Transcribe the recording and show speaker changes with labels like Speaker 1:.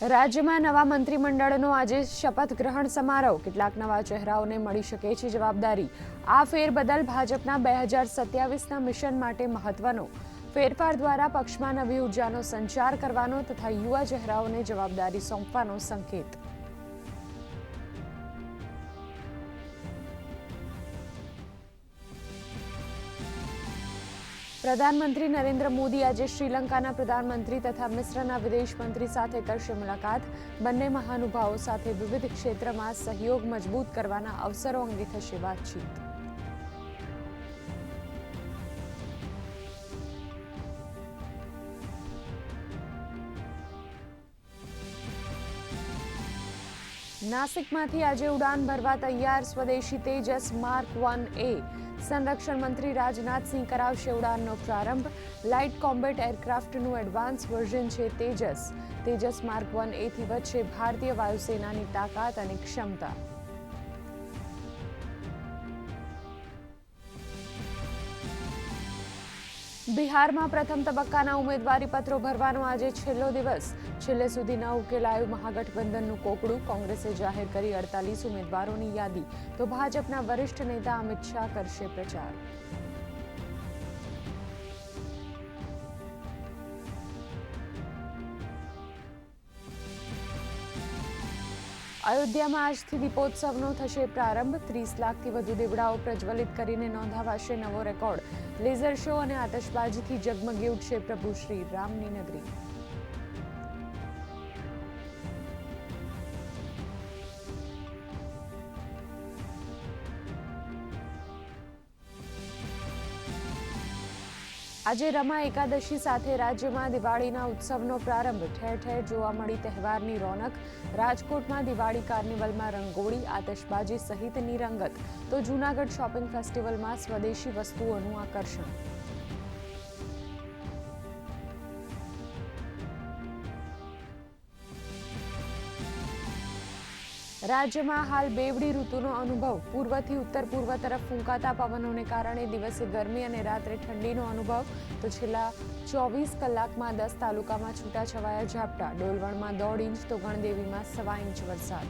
Speaker 1: રાજ્યમાં નવા મંત્રીમંડળનો આજે શપથ ગ્રહણ સમારોહ. કેટલાક નવા ચહેરાઓને મળી શકે છે જવાબદારી. આ ફેરબદલ ભાજપના બે હજાર સત્યાવીસના મિશન માટે મહત્વનો ફેરફાર દ્વારા પક્ષમાં નવી ઉર્જાનો સંચાર કરવાનો તથા યુવા ચહેરાઓને જવાબદારી સોંપવાનો સંકેત. પ્રધાનમંત્રી નરેન્દ્ર મોદી આજે શ્રીલંકાના પ્રધાનમંત્રી તથા મિશ્રના વિદેશ મંત્રી સાથે કરશે મુલાકાત. બંને મહાનુભાવો સાથે વિવિધ ક્ષેત્રમાં સહયોગ મજબૂત કરવાના અવસરો અંગે થશે વાતચીત. નાસિકમાંથી આજે ઉડાન ભરવા તૈયાર સ્વદેશી તેજસ માર્ક વન એ. સંરક્ષણ મંત્રી રાજનાથસિંહ કરાવશે ઉડાનનો પ્રારંભ. લાઇટ કોમ્બેટ એરક્રાફ્ટનું એડવાન્સ વર્ઝન છે તેજસ. તેજસ માર્ક વન એથી વધશે ભારતીય વાયુસેનાની તાકાત અને ક્ષમતા. બિહારમાં પ્રથમ તબક્કાના ઉમેદવારી પત્રો ભરવાનો આજે છેલ્લો દિવસ. છેલ્લે સુધી ન ઉકેલાયું મહાગઠબંધનનું કોકડું. કોંગ્રેસે જાહેર કરી અડતાલીસ ઉમેદવારોની યાદી. તો ભાજપના વરિષ્ઠ નેતા અમિત શાહ કરશે પ્રચાર. અયોધ્યામાં આજથી દીપોત્સવનો થશે પ્રારંભ. ત્રીસ લાખથી વધુ દીવડાઓ પ્રજ્વલિત કરીને નોંધાવાશે નવો રેકોર્ડ. લેઝર શો અને આતશબાજીથી જગમગી ઉઠશે પ્રભુ શ્રી રામની નગરી. આજે રમા એકાદશી સાથે રાજ્યમાં દિવાળીના ઉત્સવનો પ્રારંભ. ઠેર ઠેર જોવા મળી તહેવારની રોનક. રાજકોટમાં દિવાળી કાર્નિવલમાં રંગોળી, આતશબાજી સહિતની રંગત. તો જૂનાગઢ શોપિંગ ફેસ્ટિવલમાં સ્વદેશી વસ્તુઓનું આકર્ષણ. રાજ્યમાં હાલ બેવડી ઋતુનો અનુભવ. પૂર્વથી ઉત્તર પૂર્વ તરફ ફૂંકાતા પવનોને કારણે દિવસે ગરમી અને રાત્રે ઠંડીનો અનુભવ. તો છેલ્લા ચોવીસ કલાકમાં દસ તાલુકામાં છૂટાછવાયા ઝાપટા. ડોલવણમાં દોઢ ઇંચ, તો ગણદેવીમાં સવા ઇંચ વરસાદ.